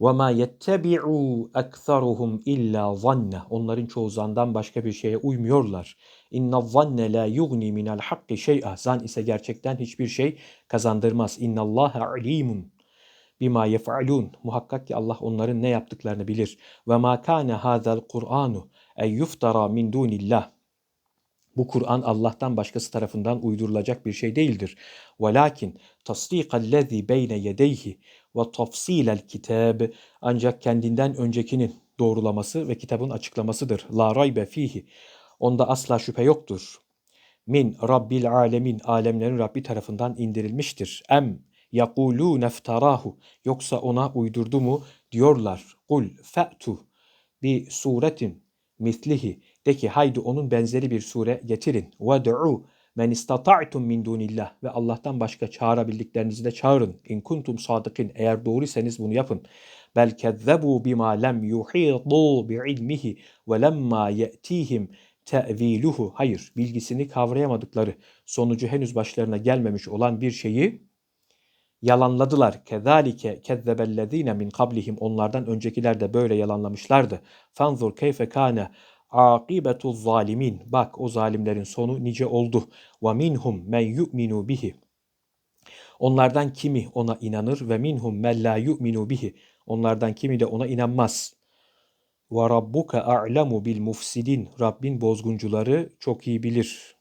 Ve ma yettebi'u ekseruhum illa zanne. Onların çoğu zandan başka bir şeye uymuyorlar. İnne zanne la yugni minel hakki şey'a. Zan ise gerçekten hiçbir şey kazandırmaz. İnne Allahe alimun bima yef'alun. Muhakkak ki Allah onların ne yaptıklarını bilir. Ve ma kana hadal Kur'anu en yuftara min dunillah. Bu Kur'an Allah'tan başkası tarafından uydurulacak bir şey değildir. Velakin tasdikallezî beyne yedeyhi ve tafsilel kitab ancak kendinden öncekinin doğrulaması ve kitabın açıklamasıdır. La raybe fihi. Onda asla şüphe yoktur. Min Rabbil alemin alemlerin Rabbi tarafından indirilmiştir. Em yakulû neftarahu yoksa ona uydurdu mu diyorlar. Kul fe'tu bi suretin mislihi de ki haydi onun benzeri bir sure getirin. Ve'du'u men istata'tum min dunillah ve Allah'tan başka çağırabildiklerinizi de çağırın. İn kuntum sadıkin eğer doğruysanız bunu yapın. Bel kezzebu bima lem yuhidu bi ilmihi ve lemma ye'tihim te'viluhu. Hayır, bilgisini kavrayamadıkları, sonucu henüz başlarına gelmemiş olan bir şeyi yalanladılar. Kezalike kezzebellezine min kablihim onlardan öncekiler de böyle yalanlamışlardı. Fanzur keyfe kane akibetu zalimin. Bak o zalimlerin sonu nice oldu. Ve minhum men yu'minu bihi. Onlardan kimi ona inanır ve minhum men la yu'minu bihi. Onlardan kimi de ona inanmaz. Ve rabbuka a'lemu bil mufsidin. Rabbin bozguncuları çok iyi bilir.